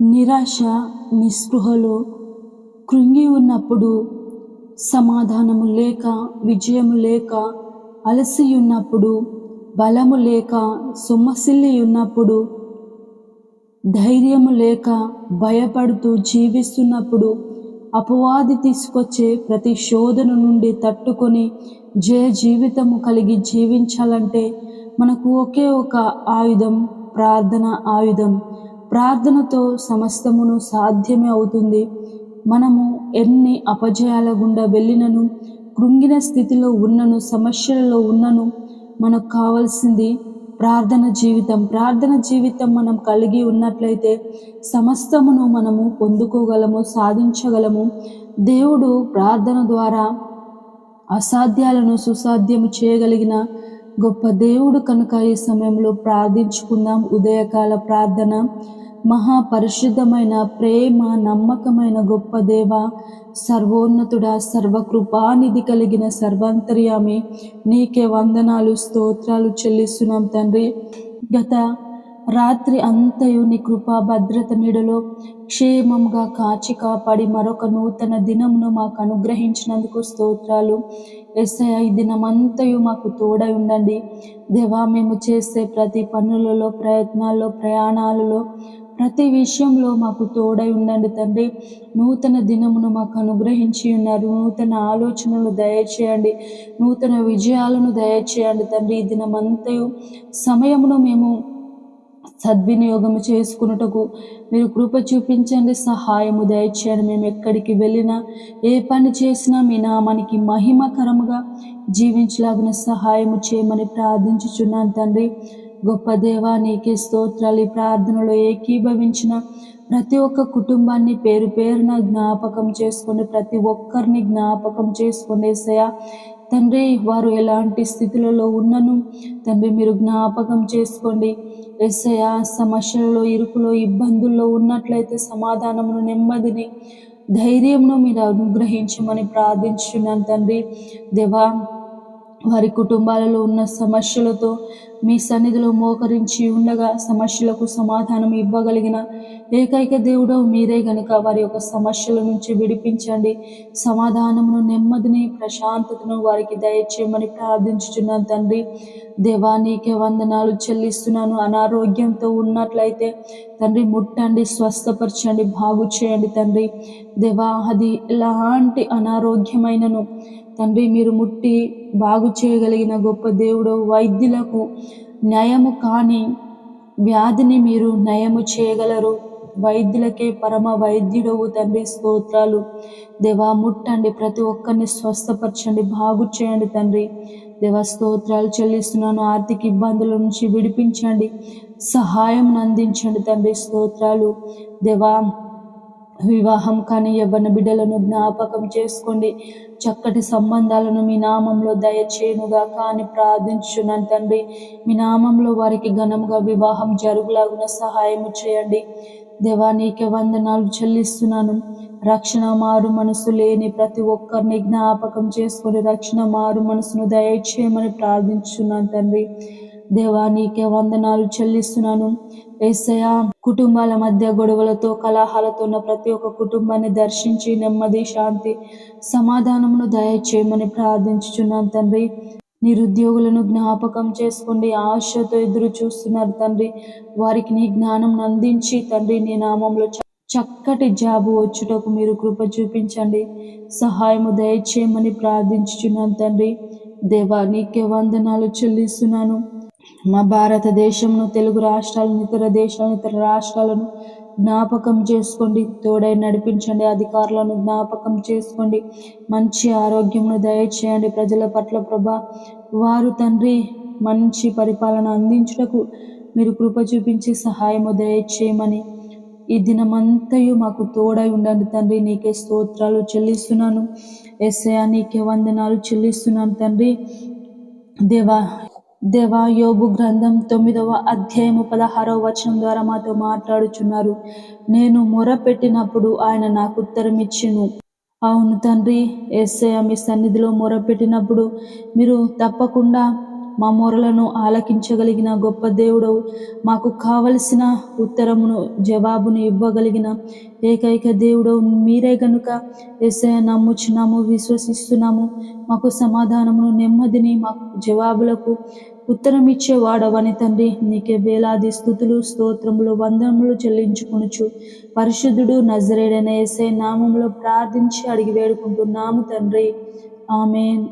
నిరాశ నిస్పృహలో కృంగి ఉన్నప్పుడు సమాధానము లేక విజయము లేక అలసి ఉన్నప్పుడు బలము లేక సొమ్మసిల్లి ఉన్నప్పుడు ధైర్యము లేక భయపడుతూ జీవిస్తున్నప్పుడు అపవాది తీసుకొచ్చే ప్రతి శోధన నుండి తట్టుకొని జయ జీవితము కలిగి జీవించాలంటే మనకు ఒకే ఒక ఆయుధం ప్రార్థన ఆయుధం. ప్రార్థనతో సమస్తమును సాధ్యమే అవుతుంది. మనము ఎన్ని అపజయాల గుండా వెళ్ళినను కృంగిన స్థితిలో ఉన్నను సమస్యలలో ఉన్నను మనకు కావాల్సింది ప్రార్థన జీవితం. ప్రార్థన జీవితం మనం కలిగి ఉన్నట్లయితే సమస్తమును మనము పొందుకోగలము సాధించగలము. దేవుడు ప్రార్థన ద్వారా అసాధ్యాలను సుసాధ్యము చేయగలిగిన గొప్ప దేవుడు కనుక ఈ సమయంలో ప్రార్థించుకుందాం. ఉదయకాల ప్రార్థన. మహాపరిశుద్ధమైన ప్రేమ నమ్మకమైన గొప్ప దేవ సర్వోన్నతుడ సర్వకృపానిధి కలిగిన సర్వాంతర్యామి నీకే వందనాలు స్తోత్రాలు చెల్లిస్తున్నాం తండ్రి. గత రాత్రి అంతయు నీ కృపా భద్రత నీడలో క్షేమంగా కాచి కాపాడి మరొక నూతన దినమును మాకు అనుగ్రహించినందుకు స్తోత్రాలు. ఎస్ఐ ఈ దినమంతయు మాకు తోడై ఉండండి. దేవా మేము చేసే ప్రతి పనులలో ప్రయత్నాల్లో ప్రయాణాలలో ప్రతి విషయంలో మాకు తోడై ఉండండి తండ్రి. నూతన దినమును మాకు అనుగ్రహించి ఉన్నారు. నూతన ఆలోచనలు దయచేయండి. నూతన విజయాలను దయచేయండి తండ్రి. ఈ దినమంతయు సమయమును మేము సద్వినియోగం చేసుకున్నటకు మీరు కృప చూపించండి సహాయము దయచేయండి. మేము ఎక్కడికి వెళ్ళినా ఏ పని చేసినా మీ నామానికి మహిమకరముగా జీవించలాగిన సహాయము చేయమని ప్రార్థించుచున్నాను తండ్రి. గొప్ప దేవా నీకే స్తోత్రాలు. ఈ ప్రార్థనలో ఏకీభవించిన ప్రతి ఒక్క కుటుంబాన్ని పేరు పేరున జ్ఞాపకం చేసుకొని ప్రతి ఒక్కరిని జ్ఞాపకం చేసుకునేసయా తండ్రి వారు ఎలాంటి స్థితులలో ఉన్నను? తండ్రి మీరు జ్ఞాపకం చేసుకోండి. ఎస్ఐ సమస్యలలో ఇరుకులో ఇబ్బందుల్లో ఉన్నట్లయితే సమాధానమును నెమ్మదిని ధైర్యమును మీరు అనుగ్రహించమని ప్రార్థించున్నాను తండ్రి. దేవా వారి కుటుంబాలలో ఉన్న సమస్యలతో మీ సన్నిధిలో మోకరించి ఉండగా సమస్యలకు సమాధానం ఇవ్వగలిగిన ఏకైక దేవుడు మీరే గనుక వారి యొక్క సమస్యల నుంచి విడిపించండి. సమాధానమును నెమ్మదిని ప్రశాంతతను వారికి దయచేయమని ప్రార్థించుచున్నాను తండ్రి. దేవానికి వందనాలు చెల్లిస్తున్నాను. అనారోగ్యంతో ఉన్నట్లయితే తండ్రి ముట్టండి స్వస్థపరచండి బాగు చేయండి తండ్రి. దేవా అది ఎలాంటి అనారోగ్యమైనను తండ్రి మీరు ముట్టి బాగు చేయగలిగిన గొప్ప దేవుడు వైద్యులకు నయము కాని వ్యాధిని మీరు నయము చేయగలరు. వైద్యులకే పరమ వైద్యుడవు తండ్రి స్తోత్రాలు. దేవా ముట్టండి ప్రతి ఒక్కరిని స్వస్థపరచండి బాగు చేయండి తండ్రి. దేవా స్తోత్రాలు చెల్లిస్తున్నాను ఆర్థిక ఇబ్బందుల నుంచి విడిపించండి సహాయం అందించండి తండ్రి స్తోత్రాలు. దేవా వివాహం కానీ యవ్వన బిడ్డలను జ్ఞాపకం చేసుకోండి. చక్కటి సంబంధాలను మీ నామంలో దయచేయునుగా కానీ ప్రార్థించున్నాను తండ్రి. మీ నామంలో వారికి ఘనంగా వివాహం జరుగులాగున సహాయం చేయండి. దేవా నీకే వందనాలు చెల్లిస్తున్నాను. రక్షణ మారు మనసు లేని ప్రతి ఒక్కరిని జ్ఞాపకం చేసుకొని రక్షణ మారు మనసును దయచేయమని ప్రార్థించున్నాను తండ్రి. దేవా నీకే వందనాలు చెల్లిస్తున్నాను. ఏసయ కుటుంబాల మధ్య గొడవలతో కలహాలతో ఉన్న ప్రతి ఒక్క కుటుంబాన్ని దర్శించి నెమ్మది శాంతి సమాధానమును దయచేయమని ప్రార్థించుచున్నాను తండ్రి. నిరుద్యోగులను జ్ఞాపకం చేసుకోండి. ఆశతో ఎదురు చూస్తున్నారు తండ్రి. వారికి నీ జ్ఞానం అందించి తండ్రి నీ నామంలో చక్కటి జాబు వచ్చుటకు మీరు కృప చూపించండి. సహాయము దయచేయమని ప్రార్థించుచున్నాను తండ్రి. దేవా నీకే వందనాలు చెల్లిస్తున్నాను. మా భారతదేశంను తెలుగు రాష్ట్రాలను ఇతర దేశాలను ఇతర రాష్ట్రాలను జ్ఞాపకం చేసుకోండి. తోడై నడిపించండి అధికారులను జ్ఞాపకం చేసుకోండి. మంచి ఆరోగ్యమును దయచేయండి. ప్రజల పట్ల ప్రభా వారు తండ్రి మంచి పరిపాలన అందించుటకు మీరు కృప చూపించి సహాయము దయచేయమని ఈ దినమంతయు మాకు తోడై ఉండండి తండ్రి. నీకే స్తోత్రాలు చెల్లిస్తున్నాను. ఎస్ఐ నీకే వందనాలు చెల్లిస్తున్నాను తండ్రి. దేవా దేవాయోబు గ్రంథం తొమ్మిదవ అధ్యాయము పదహారవ వచనం ద్వారా మాతో మాట్లాడుచున్నారు. నేను మొరపెట్టినప్పుడు ఆయన నాకు ఉత్తరం ఇచ్చిను. అవును తండ్రి ఎస్ఐ మీ సన్నిధిలో మొరపెట్టినప్పుడు మీరు తప్పకుండా మా మొరలను ఆలకించగలిగిన గొప్ప దేవుడవు. మాకు కావలసిన ఉత్తరమును జవాబును ఇవ్వగలిగిన ఏకైక దేవుడవు మీరే గనుక. ఎస్ఐ నమ్ముచున్నాము విశ్వసిస్తున్నాము. మాకు సమాధానమును నెమ్మదిని మాకు జవాబులకు ఉత్తరం ఇచ్చేవాడవని తండ్రి నీకే వేలాది స్థుతులు స్తోత్రములు వందనములు చెల్లించుకొనుచు. పరిశుద్ధుడు నజరేడైన ఎస్ఐ నామములో ప్రార్థించి అడిగి వేడుకుంటున్నాము తండ్రి. ఆమెన్.